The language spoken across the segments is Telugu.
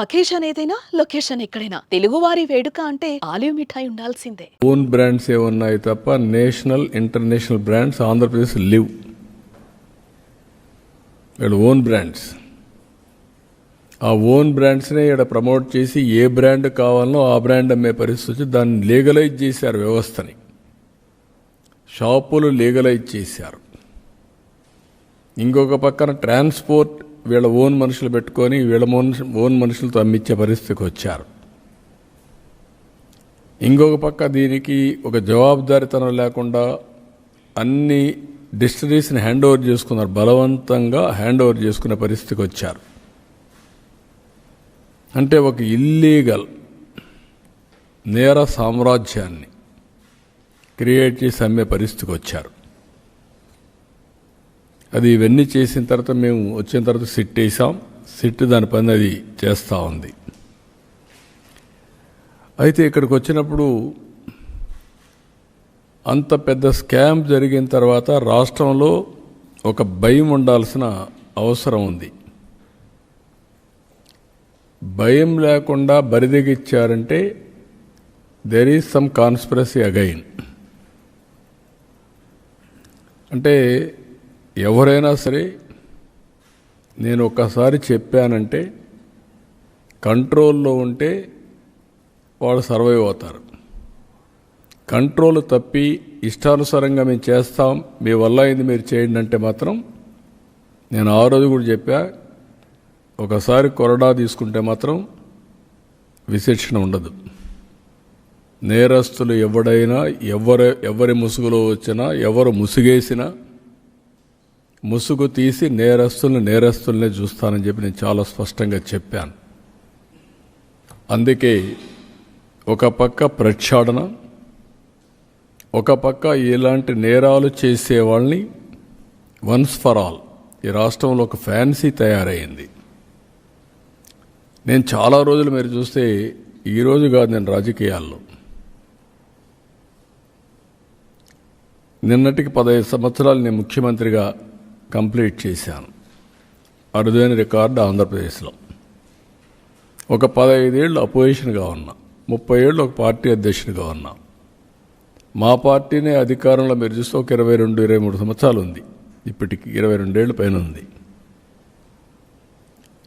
అకేషన్ ఏదైనా లొకేషన్ ఎక్కడైనా. తెలుగువారి వేడుక అంటే ఆలివ్ మిఠాయి ఉండాల్సిందే. ఓన్ బ్రాండ్స్ ఏ ఉన్నాయి తప్ప national international brands Andhra Pradesh live. ఇక్కడ ఓన్ బ్రాండ్స్ ఆ ఓన్ బ్రాండ్స్నే ఇక్కడ ప్రమోట్ చేసి ఏ బ్రాండ్ కావాలనో ఆ బ్రాండ్ అమ్మే పరిస్థితి వచ్చి దాన్ని లీగలైజ్ చేశారు వ్యవస్థని. షాపులు లీగలైజ్ చేశారు. ఇంకొక పక్కన ట్రాన్స్పోర్ట్ వీళ్ళ ఓన్ మనుషులు పెట్టుకొని వీళ్ళ మనుషు ఓన్ మనుషులతో అమ్మించే పరిస్థితికి వచ్చారు. ఇంకొక పక్క దీనికి ఒక జవాబుదారితనం లేకుండా అన్ని డిస్టరీస్ని హ్యాండ్ ఓవర్ చేసుకున్నారు. బలవంతంగా హ్యాండ్ ఓవర్ చేసుకునే పరిస్థితికి వచ్చారు. అంటే ఒక ఇల్లీగల్ నేర సామ్రాజ్యాన్ని క్రియేట్ చేసి అమ్మే పరిస్థితికి వచ్చారు. అది ఇవన్నీ చేసిన తర్వాత మేము వచ్చిన తర్వాత సిట్ వేసాం. సిట్ దాని పని అది చేస్తూ ఉంది. అయితే ఇక్కడికి వచ్చినప్పుడు అంత పెద్ద స్కామ్ జరిగిన తర్వాత రాష్ట్రంలో ఒక భయం ఉండాల్సిన అవసరం ఉంది. భయం లేకుండా బరిదిగిచ్చారంటే there is some conspiracy again అంటే ఎవరైనా సరే నేను ఒక్కసారి చెప్పానంటే కంట్రోల్లో ఉంటే వాళ్ళు సర్వైవ్ అవుతారు. కంట్రోల్ తప్పి ఇష్టానుసారంగా మేము చేస్తాం మీ వల్ల అయింది మీరు చేయండి అంటే మాత్రం నేను ఆ రోజు కూడా చెప్పా ఒకసారి కొరడా తీసుకుంటే మాత్రం విశేషణ ఉండదు. నేరస్తులు ఎవడైనా ఎవరు ఎవరి ముసుగులో వచ్చినా ఎవరు ముసుగేసినా ముసుగు తీసి నేరస్తుల్ని నేరస్తులనే చూస్తానని చెప్పి నేను చాలా స్పష్టంగా చెప్పాను. అందుకే ఒక పక్క ప్రక్షాళన ఒక పక్క ఇలాంటి నేరాలు చేసే వాళ్ళని వన్స్ ఫర్ ఆల్ ఈ రాష్ట్రంలో ఒక ఫ్యాన్సీ తయారైంది. నేను చాలా రోజులు మీరు చూస్తే ఈరోజు కాదు నేను రాజకీయాల్లో. నిన్నటికి పదహైదు సంవత్సరాలు నేను ముఖ్యమంత్రిగా కంప్లీట్ చేశాను. అరుదైన రికార్డు ఆంధ్రప్రదేశ్లో. ఒక పదహైదేళ్ళు అపోజిషన్గా ఉన్నా ముప్పై ఏళ్ళు ఒక పార్టీ అధ్యక్షునిగా ఉన్నా. మా పార్టీనే అధికారంలో మీరు చూస్తే ఒక ఇరవై రెండు ఇరవై మూడు సంవత్సరాలు ఉంది. ఇప్పటికి ఇరవై రెండేళ్ళు పైన ఉంది.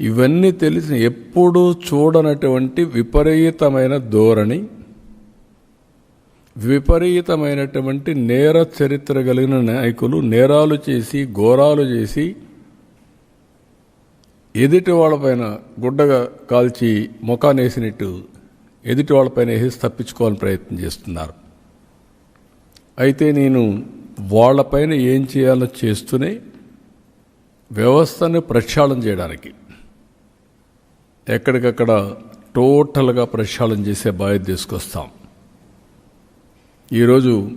ఇవన్నీ తెలిసిన ఎప్పుడూ చూడనటువంటి విపరీతమైన ధోరణి విపరీతమైనటువంటి నేర చరిత్ర కలిగిన నాయకులు నేరాలు చేసి ఘోరాలు చేసి ఎదుటి వాళ్ళపైన గుడ్డగా కాల్చి ముఖానేసినట్టు ఎదుటి వాళ్ళపైన వేసి తప్పించుకోవాలని ప్రయత్నం చేస్తున్నారు. అయితే నేను వాళ్ళపైన ఏం చేయాలో చేస్తూనే వ్యవస్థను ప్రక్షాళన చేయడానికి ఎక్కడికక్కడ టోటల్గా ప్రక్షాళన చేసే బాధ్యత తీసుకొస్తాం. ఈరోజు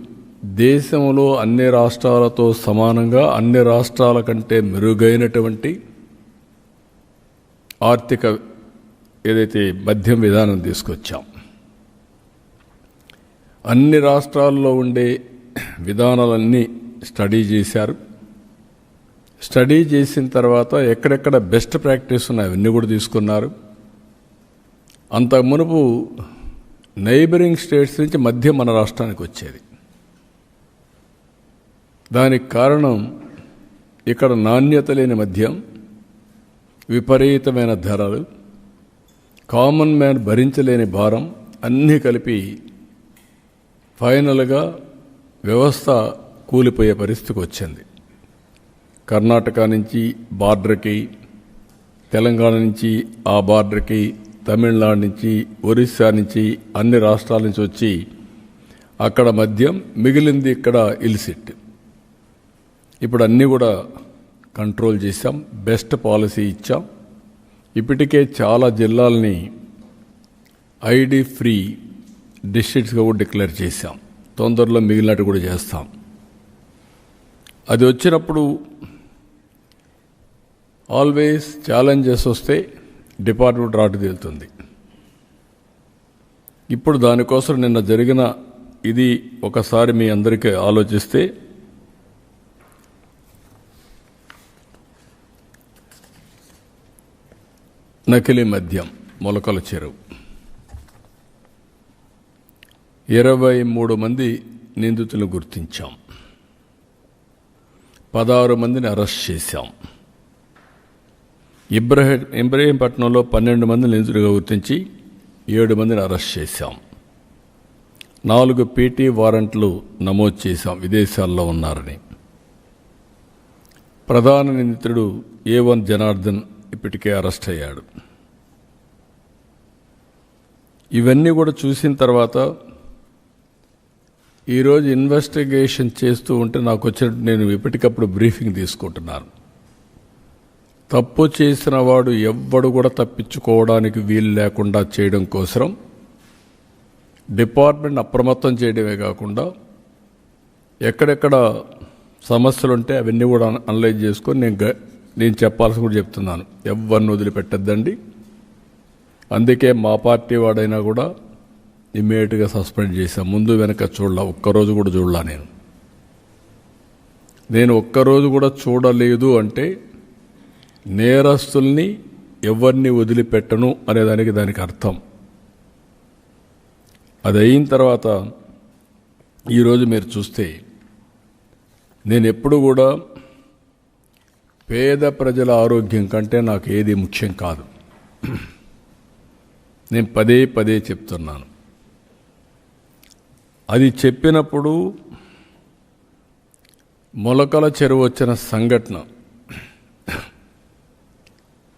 దేశంలో అన్ని రాష్ట్రాలతో సమానంగా అన్ని రాష్ట్రాల కంటే మెరుగైనటువంటి ఆర్థిక ఏదైతే మద్యం విధానం తీసుకొచ్చాం అన్ని రాష్ట్రాల్లో ఉండే విధానాలన్నీ స్టడీ చేశారు. స్టడీ చేసిన తర్వాత ఎక్కడెక్కడ బెస్ట్ ప్రాక్టీస్ ఉన్నాయి అవన్నీ కూడా తీసుకున్నారు. అంత మునుపు నైబరింగ్ స్టేట్స్ నుంచి మధ్య మన రాష్ట్రానికి వచ్చేది. దానికి కారణం ఇక్కడ నాణ్యత లేని మద్యం విపరీతమైన ధరలు కామన్ మ్యాన్ భరించలేని భారం అన్నీ కలిపి ఫైనల్గా వ్యవస్థ కూలిపోయే పరిస్థితికి వచ్చింది. కర్ణాటక నుంచి బార్డర్కి తెలంగాణ నుంచి ఆ బార్డర్కి తమిళనాడు నుంచి ఒరిస్సా నుంచి అన్ని రాష్ట్రాల నుంచి వచ్చి అక్కడ మద్యం మిగిలింది ఇక్కడ ఇల్సిట్. ఇప్పుడు అన్నీ కూడా కంట్రోల్ చేశాం బెస్ట్ పాలసీ ఇచ్చాం. ఇప్పటికే చాలా జిల్లాలని ఐడి ఫ్రీ డిస్ట్రిక్ట్స్గా కూడా డిక్లేర్ చేశాం. తొందరలో మిగిలినట్టు కూడా చేస్తాం. అది వచ్చినప్పుడు ఆల్వేస్ ఛాలెంజెస్ వస్తే డిపార్ట్మెంట్ రాటు తేలుతుంది ఇప్పుడు దానికోసం నిన్న జరిగిన ఇది ఒకసారి మీ అందరికీ ఆలోచిస్తే నకిలీ మద్యం మొలకల చెరువు. ఇరవై మూడు మంది నిందితులు గుర్తించాం. పదహారు మందిని అరెస్ట్ చేశాం. ఇబ్రహీం ఇబ్రహీంపట్నంలో పన్నెండు మంది నిందితుడిగా గుర్తించి ఏడు మందిని అరెస్ట్ చేశాం. నాలుగు పీటీ వారెంట్లు నమోదు చేశాం. విదేశాల్లో ఉన్నారని. ప్రధాన నిందితుడు ఏ వన్ జనార్దన్ ఇప్పటికే అరెస్ట్ అయ్యాడు. ఇవన్నీ కూడా చూసిన తర్వాత ఈరోజు ఇన్వెస్టిగేషన్ చేస్తూ ఉంటే నాకు వచ్చినట్టు నేను ఎప్పటికప్పుడు బ్రీఫింగ్ తీసుకుంటున్నాను. తప్పు చేసిన వాడు ఎవ్వడు కూడా తప్పించుకోవడానికి వీలు లేకుండా చేయడం కోసం డిపార్ట్మెంట్ అప్రమత్తం చేయడమే కాకుండా ఎక్కడెక్కడ సమస్యలు ఉంటే అవన్నీ కూడా అనలైజ్ చేసుకొని నేను గ- నేను చెప్పాల్సి కూడా చెప్తున్నాను. ఎవరిని వదిలిపెట్టద్దండి. అందుకే మా పార్టీ వాడైనా కూడా ఇమ్మీడియట్గా సస్పెండ్ చేశాం. ముందు వెనక చూడలా ఒక్కరోజు కూడా చూడలా నేను. నేను ఒక్కరోజు కూడా చూడలేదు అంటే నేరస్తుల్ని ఎవరిని వదిలిపెట్టను అనేదానికి దానికి అర్థం. అది అయిన తర్వాత ఈరోజు మీరు చూస్తే నేను ఎప్పుడు కూడా పేద ప్రజల ఆరోగ్యం కంటే నాకు ఏది ముఖ్యం కాదు. నేను పదే పదే చెప్తున్నాను. అది చెప్పినప్పుడు మొలకల చెరువు వచ్చిన సంఘటన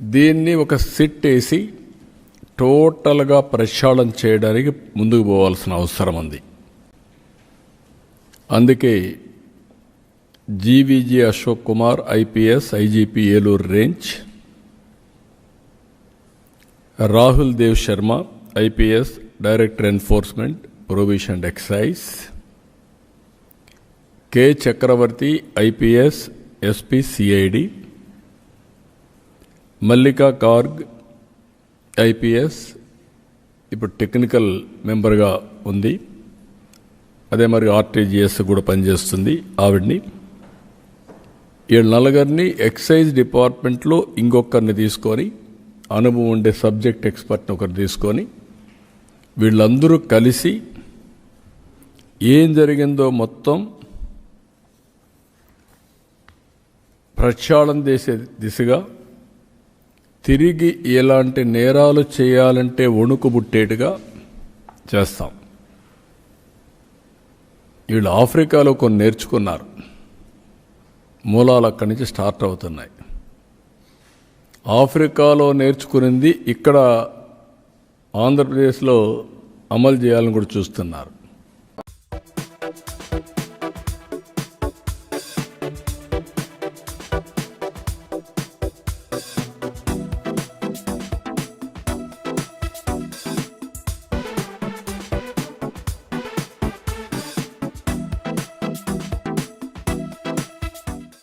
దీన్ని ఒక సిట్ వేసి టోటల్గా ప్రక్షాళన చేయడానికి ముందుకు పోవాల్సిన అవసరం ఉంది. అందుకే GVG Ashok Kumar IPS IGP Eluru range Rahul Dev Sharma IPS director enforcement prohibition excise K Chakravarthi IPS SP CID Mallika Garg IPS ఇప్పుడు టెక్నికల్ మెంబర్గా ఉంది. అదే మరి ఆర్టీజీఎస్ కూడా పనిచేస్తుంది ఆవిడ్ని. వీళ్ళ నలుగురిని ఎక్సైజ్ డిపార్ట్మెంట్లో ఇంకొకరిని తీసుకొని అనుభవం ఉండే సబ్జెక్ట్ ఎక్స్పర్ట్ని ఒకరు తీసుకొని వీళ్ళందరూ కలిసి ఏం జరిగిందో మొత్తం ప్రక్షాళన చేసే దిశగా తిరిగి ఎలాంటి నేరాలు చేయాలంటే వణుకుబుట్టేట్టుగా చేస్తాం. వీళ్ళు ఆఫ్రికాలో కొన్ని నేర్చుకున్నారు. మూలాలు అక్కడి నుంచి స్టార్ట్ అవుతున్నాయి. ఆఫ్రికాలో నేర్చుకునింది ఇక్కడ ఆంధ్రప్రదేశ్లో అమలు చేయాలని కూడా చూస్తున్నారు.